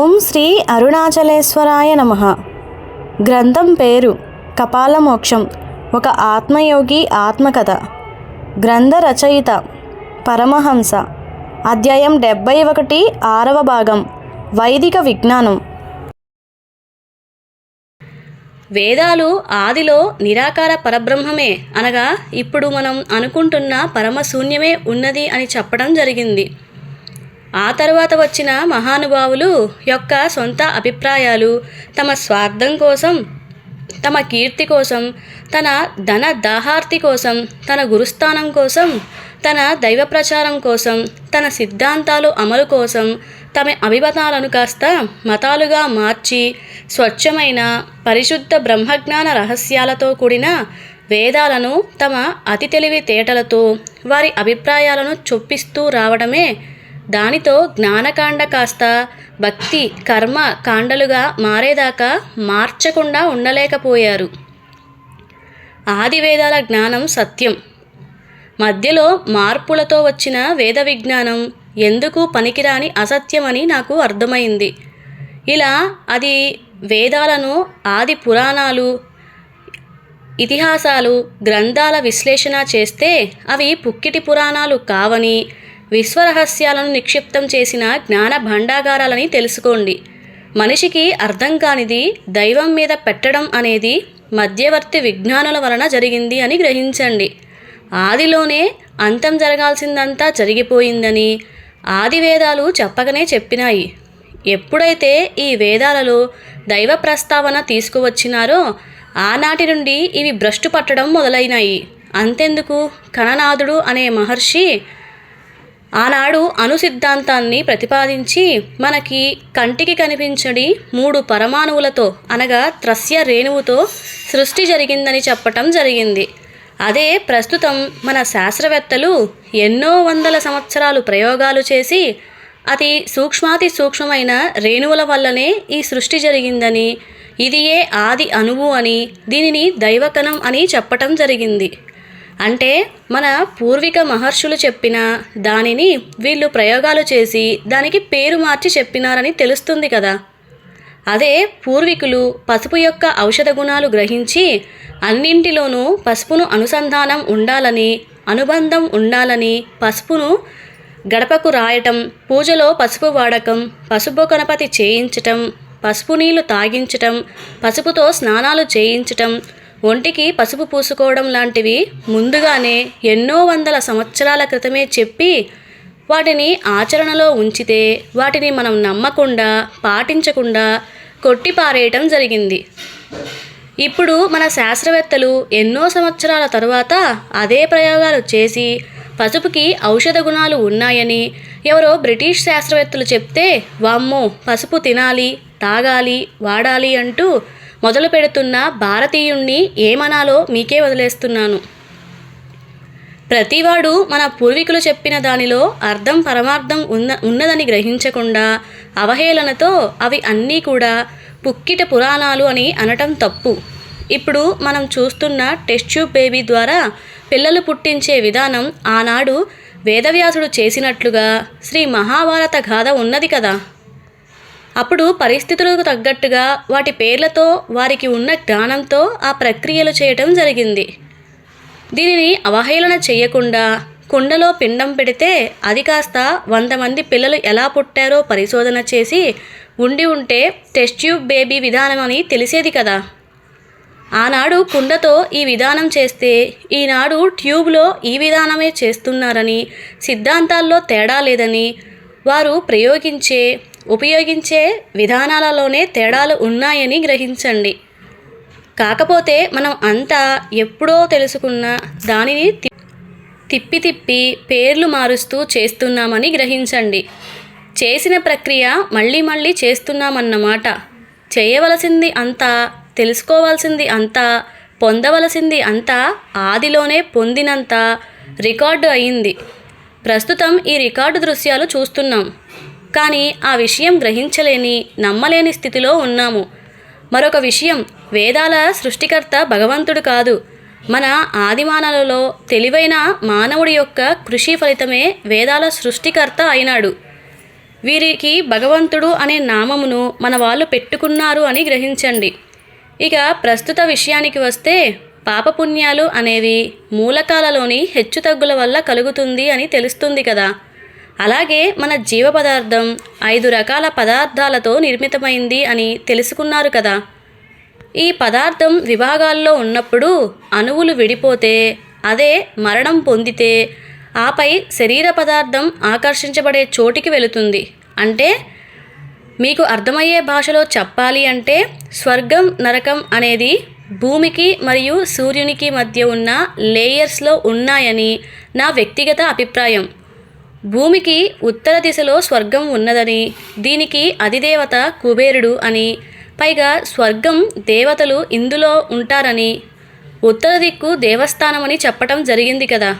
ఓం శ్రీ అరుణాచలేశ్వరాయ నమ. గ్రంథం పేరు కపాలమోక్షం ఒక ఆత్మయోగి ఆత్మకథ. గ్రంథ రచయిత పరమహంస. అధ్యాయం డెబ్బై ఒకటి ఆరవ భాగం వైదిక విజ్ఞానం. వేదాలు ఆదిలో నిరాకార పరబ్రహ్మమే అనగా ఇప్పుడు మనం అనుకుంటున్న పరమశూన్యమే ఉన్నది అని చెప్పడం జరిగింది. ఆ తర్వాత వచ్చిన మహానుభావులు యొక్క సొంత అభిప్రాయాలు తమ స్వార్థం కోసం తమ కీర్తి కోసం తన ధన దాహార్తి కోసం తన గురుస్థానం కోసం తన దైవ ప్రచారం కోసం తన సిద్ధాంతాలు అమలు కోసం తమ అభిమతాలను కాస్త మతాలుగా మార్చి స్వచ్ఛమైన పరిశుద్ధ బ్రహ్మజ్ఞాన రహస్యాలతో కూడిన వేదాలను తమ అతి తెలివి తేటలతో వారి అభిప్రాయాలను చొప్పిస్తూ రావడమే దానితో జ్ఞానకాండ కాస్త భక్తి కర్మ కాండలుగా మారేదాకా మార్చకుండా ఉండలేకపోయారు. ఆదివేదాల జ్ఞానం సత్యం. మధ్యలో మార్పులతో వచ్చిన వేద విజ్ఞానం ఎందుకు పనికిరాని అసత్యమని నాకు అర్థమైంది. ఇలా అది వేదాలను ఆది పురాణాలు ఇతిహాసాలు గ్రంథాల విశ్లేషణ చేస్తే అవి పుక్కిటి పురాణాలు కావని విశ్వరహస్యాలను నిక్షిప్తం చేసిన జ్ఞాన భండాగారాలని తెలుసుకోండి. మనిషికి అర్థం కానిది దైవం మీద పెట్టడం అనేది మధ్యవర్తి విజ్ఞానుల వలన జరిగింది అని గ్రహించండి. ఆదిలోనే అంతం జరగాల్సిందంతా జరిగిపోయిందని ఆది వేదాలు చెప్పకనే చెప్పినాయి. ఎప్పుడైతే ఈ వేదాలలో దైవ ప్రస్తావన తీసుకువచ్చినారో ఆనాటి నుండి ఇవి భ్రష్టు పట్టడం మొదలైనాయి. అంతెందుకు? కణనాథుడు అనే మహర్షి ఆనాడు అణు సిద్ధాంతాన్ని ప్రతిపాదించి మనకి కంటికి కనిపించడి మూడు పరమాణువులతో అనగా త్రస్య రేణువుతో సృష్టి జరిగిందని చెప్పటం జరిగింది. అదే ప్రస్తుతం మన శాస్త్రవేత్తలు ఎన్నో వందల సంవత్సరాలు ప్రయోగాలు చేసి అతి సూక్ష్మాతి సూక్ష్మమైన రేణువుల వల్లనే ఈ సృష్టి జరిగిందని ఇది ఏ ఆది అణువు అని దీనిని దైవకణం అని చెప్పటం జరిగింది. అంటే మన పూర్విక మహర్షులు చెప్పిన దానిని వీళ్ళు ప్రయోగాలు చేసి దానికి పేరు మార్చి చెప్పినారని తెలుస్తుంది కదా. అదే పూర్వీకులు పసుపు యొక్క ఔషధ గుణాలు గ్రహించి అన్నింటిలోనూ పసుపును అనుసంధానం ఉండాలని అనుబంధం ఉండాలని పసుపును గడపకు రాయటం పూజలో పసుపు వాడకం పసుపు గణపతి చేయించటం పసుపు నీళ్ళు తాగించటం పసుపుతో స్నానాలు చేయించటం ఒంటికి పసుపు పూసుకోవడం లాంటివి ముందుగానే ఎన్నో వందల సంవత్సరాల క్రితమే చెప్పి వాటిని ఆచరణలో ఉంచితే వాటిని మనం నమ్మకుండా పాటించకుండా కొట్టిపారేయటం జరిగింది. ఇప్పుడు మన శాస్త్రవేత్తలు ఎన్నో సంవత్సరాల తరువాత అదే ప్రయోగాలు చేసి పసుపుకి ఔషధ గుణాలు ఉన్నాయని ఎవరో బ్రిటిష్ శాస్త్రవేత్తలు చెప్తే వామ్మో పసుపు తినాలి తాగాలి వాడాలి అంటూ మొదలు పెడుతున్న భారతీయుణ్ణి ఏమనాలో మీకే వదిలేస్తున్నాను. ప్రతివాడు మన పూర్వీకులు చెప్పిన దానిలో అర్థం పరమార్థం ఉన్న ఉన్నదని గ్రహించకుండా అవహేళనతో అవి అన్నీ కూడా పుక్కిట పురాణాలు అని అనటం తప్పు. ఇప్పుడు మనం చూస్తున్న టెస్ట్ ట్యూబ్ బేబీ ద్వారా పిల్లలు పుట్టించే విధానం ఆనాడు వేదవ్యాసుడు చేసినట్లుగా శ్రీ మహాభారత గాథ ఉన్నది కదా. అప్పుడు పరిస్థితులకు తగ్గట్టుగా వాటి పేర్లతో వారికి ఉన్న జ్ఞానంతో ఆ ప్రక్రియలు చేయటం జరిగింది. దీనిని అవహేళన చేయకుండా కుండలో పిండం పెడితే అది కాస్త వంద మంది పిల్లలు ఎలా పుట్టారో పరిశోధన చేసి ఉండి ఉంటే టెస్ట్ ట్యూబ్ బేబీ విధానం అని తెలిసేది కదా. ఆనాడు కుండతో ఈ విధానం చేస్తే ఈనాడు ట్యూబ్లో ఈ విధానమే చేస్తున్నారని సిద్ధాంతాల్లో తేడా లేదని వారు ప్రయోగించే ఉపయోగించే విధానాలలోనే తేడాలు ఉన్నాయని గ్రహించండి. కాకపోతే మనం అంతా ఎప్పుడో తెలుసుకున్న దానిని తి- తిప్పి తిప్పి పేర్లు మారుస్తూ చేస్తున్నామని గ్రహించండి. చేసిన ప్రక్రియ మళ్ళీ మళ్ళీ చేస్తున్నామన్నమాట. చేయవలసింది అంతా తెలుసుకోవాల్సింది అంతా పొందవలసింది అంతా ఆదిలోనే పొందినంత రికార్డు అయింది. ప్రస్తుతం ఈ రికార్డు దృశ్యాలు చూస్తున్నాం. కానీ ఆ విషయం గ్రహించలేని నమ్మలేని స్థితిలో ఉన్నాము. మరొక విషయం వేదాల సృష్టికర్త భగవంతుడు కాదు. మన ఆదిమానలలో తెలివైన మానవుడి యొక్క కృషి ఫలితమే వేదాల సృష్టికర్త అయినాడు. వీరికి భగవంతుడు అనే నామమును మన వాళ్ళు పెట్టుకున్నారు అని గ్రహించండి. ఇక ప్రస్తుత విషయానికి వస్తే పాపపుణ్యాలు అనేవి మూలకాలలోని హెచ్చుతగ్గుల వల్ల కలుగుతుంది అని తెలుస్తుంది కదా. అలాగే మన జీవ పదార్థం ఐదు రకాల పదార్థాలతో నిర్మితమైంది అని తెలుసుకున్నారు కదా. ఈ పదార్థం విభాగాల్లో ఉన్నప్పుడు అణువులు విడిపోతే అదే మరణం పొందితే ఆపై శరీర పదార్థం ఆకర్షించబడే చోటికి వెళుతుంది. అంటే మీకు అర్థమయ్యే భాషలో చెప్పాలి అంటే స్వర్గం నరకం అనేది భూమికి మరియు సూర్యునికి మధ్య ఉన్న లేయర్స్లో ఉన్నాయని నా వ్యక్తిగత అభిప్రాయం. భూమికి ఉత్తర దిశలో స్వర్గం ఉన్నదని దీనికి అధిదేవత కుబేరుడు అని పైగా స్వర్గం దేవతలు ఇందులో ఉంటారని ఉత్తర దిక్కు దేవస్థానం అని చెప్పటం జరిగింది కదా.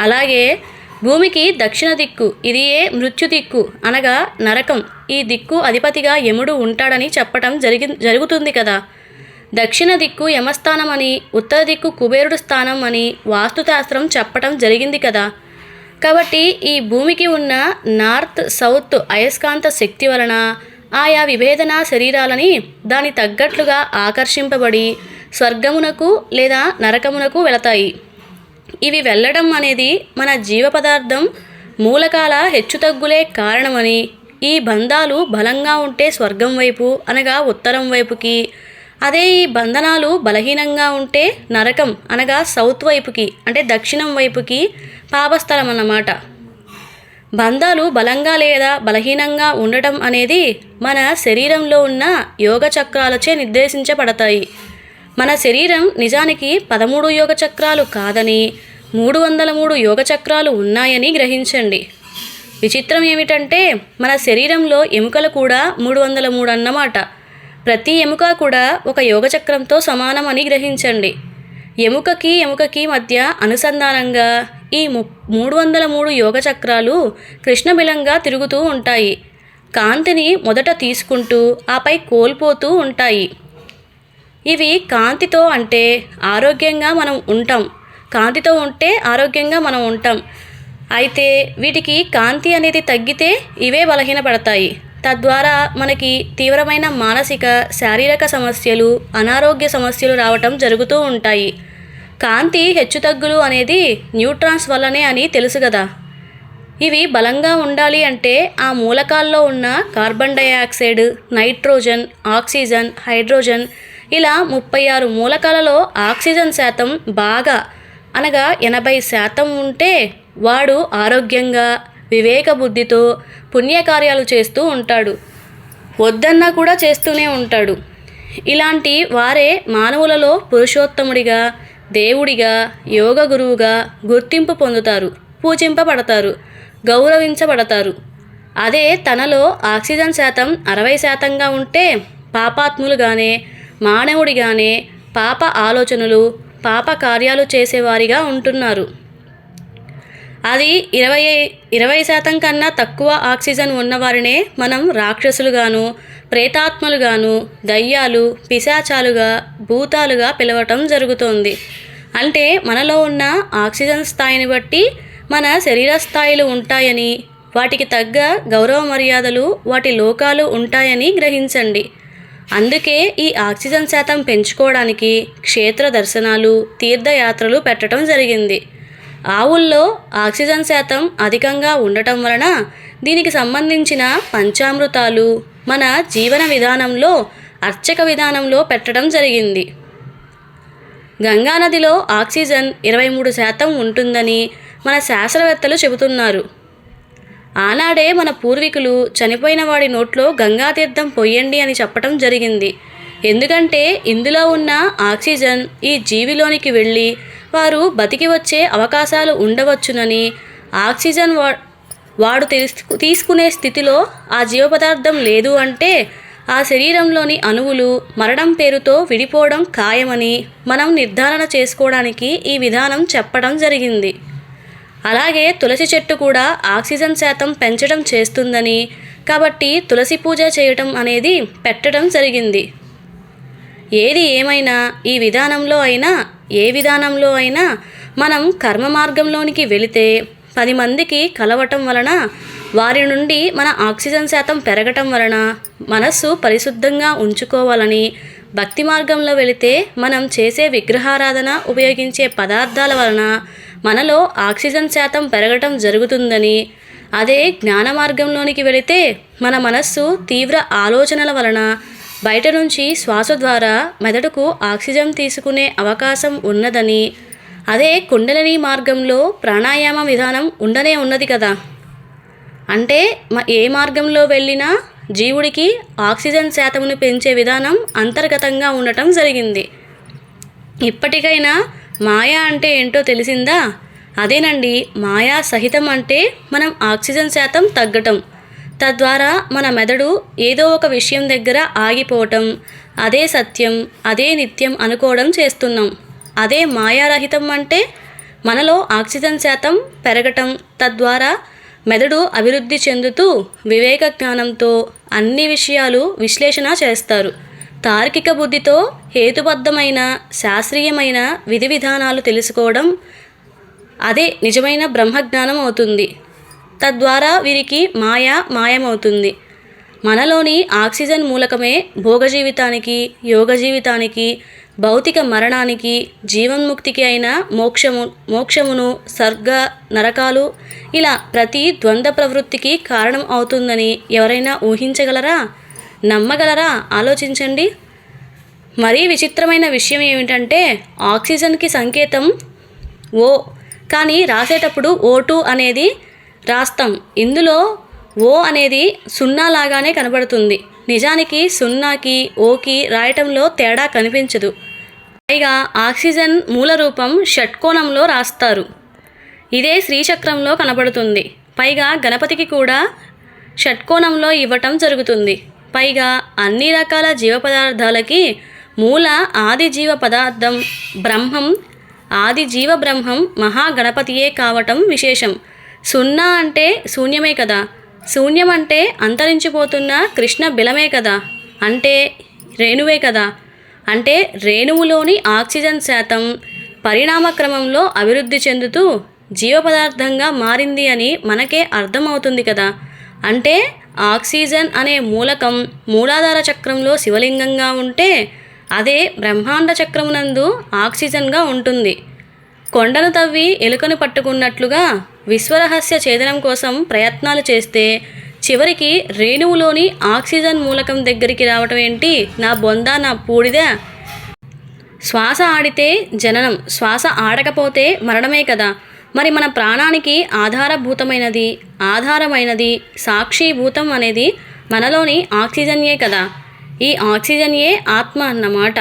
అలాగే భూమికి దక్షిణ దిక్కు ఇది ఏ మృత్యు దిక్కు అనగా నరకం ఈ దిక్కు అధిపతిగా యముడు ఉంటాడని చెప్పటం జరిగి జరుగుతుంది కదా. దక్షిణ దిక్కు యమస్థానం అని ఉత్తర దిక్కు కుబేరుడు స్థానం అని వాస్తుశాస్త్రం చెప్పటం జరిగింది కదా. కాబట్టి ఈ భూమికి ఉన్న నార్త్ సౌత్ అయస్కాంత శక్తి వలన ఆయా విభేదన శరీరాలని దాని తగ్గట్లుగా ఆకర్షింపబడి స్వర్గమునకు లేదా నరకమునకు వెళతాయి. ఇవి వెళ్ళడం అనేది మన జీవ పదార్థం మూలకాల హెచ్చుతగ్గులే కారణమని ఈ బంధాలు బలంగా ఉంటే స్వర్గం వైపు అనగా ఉత్తరం వైపుకి అదే ఈ బంధనాలు బలహీనంగా ఉంటే నరకం అనగా సౌత్ వైపుకి అంటే దక్షిణం వైపుకి పాపస్థలం అన్నమాట. బంధాలు బలంగా లేదా బలహీనంగా ఉండటం అనేది మన శరీరంలో ఉన్న యోగ చక్రాలచే నిర్దేశించబడతాయి. మన శరీరం నిజానికి పదమూడు యోగ చక్రాలు కాదని మూడు వందల మూడు యోగ చక్రాలు ఉన్నాయని గ్రహించండి. విచిత్రం ఏమిటంటే మన శరీరంలో ఎముకలు కూడా మూడు వందల మూడు అన్నమాట. ప్రతి ఎముక కూడా ఒక యోగ చక్రంతో సమానం అని గ్రహించండి. ఎముకకి ఎముకకి మధ్య అనుసంధానంగా ఈ ము మూడు వందల మూడు యోగ చక్రాలు కృష్ణబిలంగా తిరుగుతూ ఉంటాయి. కాంతిని మొదట తీసుకుంటూ ఆపై కోల్పోతూ ఉంటాయి. ఇవి కాంతితో అంటే ఆరోగ్యంగా మనం ఉంటాం. కాంతితో ఉంటే ఆరోగ్యంగా మనం ఉంటాం. అయితే వీటికి కాంతి అనేది తగ్గితే ఇవే బలహీనపడతాయి. తద్వారా మనకి తీవ్రమైన మానసిక శారీరక సమస్యలు అనారోగ్య సమస్యలు రావటం జరుగుతూ ఉంటాయి. కాంతి హెచ్చుతగ్గులు అనేది న్యూట్రాన్స్ వల్లనే అని తెలుసు కదా. ఇవి బలంగా ఉండాలి అంటే ఆ మూలకాల్లో ఉన్న carbon dioxide nitrogen oxygen hydrogen ఇలా ముప్పై ఆరు మూలకాలలో ఆక్సిజన్ శాతం బాగా అనగా ఎనభై శాతం ఉంటే వాడు ఆరోగ్యంగా వివేక బుద్ధితో పుణ్యకార్యాలు చేస్తూ ఉంటాడు. వద్దన్నా కూడా చేస్తూనే ఉంటాడు. ఇలాంటి వారే మానవులలో పురుషోత్తముడిగా దేవుడిగా యోగ గురువుగా గుర్తింపు పొందుతారు పూజింపబడతారు గౌరవించబడతారు. అదే తనలో ఆక్సిజన్ శాతం అరవై శాతంగా ఉంటే పాపాత్ములుగానే మానవుడిగానే పాప ఆలోచనలు పాప కార్యాలు చేసేవారిగా ఉంటున్నారు. అది ఇరవై ఇరవై శాతం కన్నా తక్కువ ఆక్సిజన్ ఉన్నవారినే మనం రాక్షసులుగాను ప్రేతాత్మలుగాను దయ్యాలు పిశాచాలుగా భూతాలుగా పిలవటం జరుగుతోంది. అంటే మనలో ఉన్న ఆక్సిజన్ స్థాయిని బట్టి మన శరీర స్థాయిలు ఉంటాయని వాటికి తగ్గ గౌరవ మర్యాదలు వాటి లోకాలు ఉంటాయని గ్రహించండి. అందుకే ఈ ఆక్సిజన్ శాతం పెంచుకోవడానికి క్షేత్ర దర్శనాలు తీర్థయాత్రలు పెట్టడం జరిగింది. ఆవుల్లో ఆక్సిజన్ శాతం అధికంగా ఉండటం వలన దీనికి సంబంధించిన పంచామృతాలు మన జీవన విధానంలో అర్చక విధానంలో పెట్టడం జరిగింది. గంగానదిలో ఆక్సిజన్ ఇరవై మూడు శాతం ఉంటుందని మన శాస్త్రవేత్తలు చెబుతున్నారు. ఆనాడే మన పూర్వీకులు చనిపోయిన వాడి నోట్లో గంగాతీర్థం పొయ్యండి అని చెప్పటం జరిగింది. ఎందుకంటే ఇందులో ఉన్న ఆక్సిజన్ ఈ జీవిలోనికి వెళ్ళి వారు బతికి వచ్చే అవకాశాలు ఉండవచ్చునని ఆక్సిజన్ వా వాడు తీసుకు తీసుకునే స్థితిలో ఆ జీవ పదార్థం లేదు అంటే ఆ శరీరంలోని అణువులు మరణం పేరుతో విడిపోవడం ఖాయమని మనం నిర్ధారణ చేసుకోవడానికి ఈ విధానం చెప్పడం జరిగింది. అలాగే తులసి చెట్టు కూడా ఆక్సిజన్ శాతం పెంచడం చేస్తుందని కాబట్టి తులసి పూజ చేయటం అనేది పెట్టడం జరిగింది. ఏది ఏమైనా ఈ విధానంలో అయినా ఏ విధానంలో అయినా మనం కర్మ మార్గంలోనికి వెళితే పది మందికి కలవటం వలన వారి నుండి మన ఆక్సిజన్ శాతం పెరగటం వలన మనస్సు పరిశుద్ధంగా ఉంచుకోవాలని భక్తి మార్గంలో వెళితే మనం చేసే విగ్రహారాధన ఉపయోగించే పదార్థాల వలన మనలో ఆక్సిజన్ శాతం పెరగటం జరుగుతుందని అదే జ్ఞాన మార్గంలోనికి వెళితే మన మనస్సు తీవ్ర ఆలోచనల వలన బయట నుంచి శ్వాస ద్వారా మెదడుకు ఆక్సిజన్ తీసుకునే అవకాశం ఉన్నదని అదే కుండలిని మార్గంలో ప్రాణాయామ విధానం ఉండనే ఉన్నది కదా. అంటే ఏ మార్గంలో వెళ్ళినా జీవుడికి ఆక్సిజన్ శాతమును పెంచే విధానం అంతర్గతంగా ఉండటం జరిగింది. ఇప్పటికైనా మాయా అంటే ఏంటో తెలిసిందా? అదేనండి మాయా సహితం అంటే మనం ఆక్సిజన్ శాతం తగ్గటం. తద్వారా మన మెదడు ఏదో ఒక విషయం దగ్గర ఆగిపోవటం అదే సత్యం అదే నిత్యం అనుకోవడం చేస్తున్నాం. అదే మాయారహితం అంటే మనలో ఆక్సిజన్ శాతం పెరగటం తద్వారా మెదడు అభివృద్ధి చెందుతూ వివేక జ్ఞానంతో అన్ని విషయాలు విశ్లేషణ చేస్తారు. తార్కిక బుద్ధితో హేతుబద్ధమైన శాస్త్రీయమైన విధి విధానాలు తెలుసుకోవడం అదే నిజమైన బ్రహ్మజ్ఞానం అవుతుంది. తద్వారా వీరికి మాయా మాయమవుతుంది. మనలోని ఆక్సిజన్ మూలకమే భోగ జీవితానికి యోగ జీవితానికి భౌతిక మరణానికి జీవన్ముక్తికి అయిన మోక్షము మోక్షమును సర్గ నరకాలు ఇలా ప్రతి ద్వంద్వ ప్రవృత్తికి కారణం అవుతుందని ఎవరైనా ఊహించగలరా? నమ్మగలరా? ఆలోచించండి. మరీ విచిత్రమైన విషయం ఏమిటంటే ఆక్సిజన్కి సంకేతం ఓ కానీ రాసేటప్పుడు ఓ టూ అనేది రాస్తాం. ఇందులో ఓ అనేది సున్నా లాగానే కనబడుతుంది. నిజానికి సున్నాకి ఓకి రాయటంలో తేడా కనిపించదు. పైగా ఆక్సిజన్ మూల రూపం షట్కోణంలో రాస్తారు. ఇదే శ్రీచక్రంలో కనబడుతుంది పైగా గణపతికి కూడా షట్కోణంలో ఇవ్వటం జరుగుతుంది. పైగా అన్ని రకాల జీవ పదార్థాలకి మూల ఆది జీవ పదార్థం బ్రహ్మం ఆది జీవ బ్రహ్మం మహాగణపతియే కావటం విశేషం. సున్నా అంటే శూన్యమే కదా. శూన్యం అంటే అంతరించిపోతున్న కృష్ణ బిలమే కదా. అంటే రేణువే కదా. అంటే రేణువులోని ఆక్సిజన్ శాతం పరిణామక్రమంలో అభివృద్ధి చెందుతూ జీవ పదార్థంగా మారింది అని మనకే అర్థమవుతుంది కదా. అంటే ఆక్సిజన్ అనే మూలకం మూలాధార చక్రంలో శివలింగంగా ఉంటే అదే బ్రహ్మాండ చక్రమునందు ఆక్సిజన్గా ఉంటుంది. కొండను తవ్వి ఎలుకను పట్టుకున్నట్లుగా విశ్వరహస్య ఛేదనం కోసం ప్రయత్నాలు చేస్తే చివరికి రేణువులోని ఆక్సిజన్ మూలకం దగ్గరికి రావటం ఏంటి? నా బొంద నా పూడిదా శ్వాస ఆడితే జననం శ్వాస ఆడకపోతే మరణమే కదా. మరి మన ప్రాణానికి ఆధారభూతమైనది ఆధారమైనది సాక్షిభూతం అనేది మనలోని ఆక్సిజన్యే కదా. ఈ ఆక్సిజన్యే ఆత్మ అన్నమాట.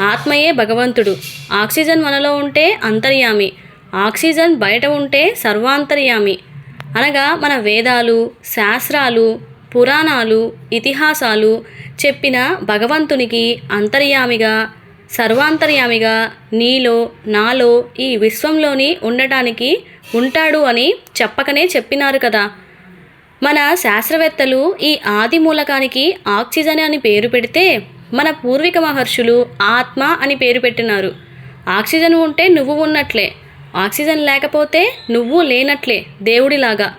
ఆత్మయే భగవంతుడు. ఆక్సిజన్ మనలో ఉంటే అంతర్యామి. ఆక్సిజన్ బయట ఉంటే సర్వాంతర్యామి. అనగా మన వేదాలు శాస్త్రాలు పురాణాలు ఇతిహాసాలు చెప్పిన భగవంతునికి అంతర్యామిగా సర్వాంతర్యామిగా నీలో నాలో ఈ విశ్వంలోని ఉండటానికి ఉంటాడు అని చెప్పకనే చెప్పినారు కదా. మన శాస్త్రవేత్తలు ఈ ఆది మూలకానికి ఆక్సిజన్ అని పేరు పెడితే మన పూర్విక మహర్షులు ఆత్మ అని పేరు పెట్టినారు. ఆక్సిజన్ ఉంటే నువ్వు ఉన్నట్లే. ఆక్సిజన్ లేకపోతే నువ్వు లేనట్లే దేవుడిలాగా.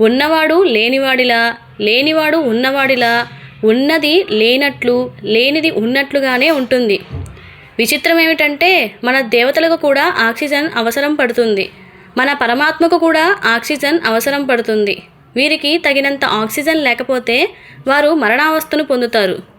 ఉన్నవాడు లేనివాడిలా లేనివాడు ఉన్నవాడిలా ఉన్నది లేనట్లు లేనిది ఉన్నట్లుగానే ఉంటుంది. విచిత్రం ఏమిటంటే మన దేవతలకు కూడా ఆక్సిజన్ అవసరం పడుతుంది. మన పరమాత్మకు కూడా ఆక్సిజన్ అవసరం పడుతుంది. వీరికి తగినంత ఆక్సిజన్ లేకపోతే వారు మరణావస్థను పొందుతారు.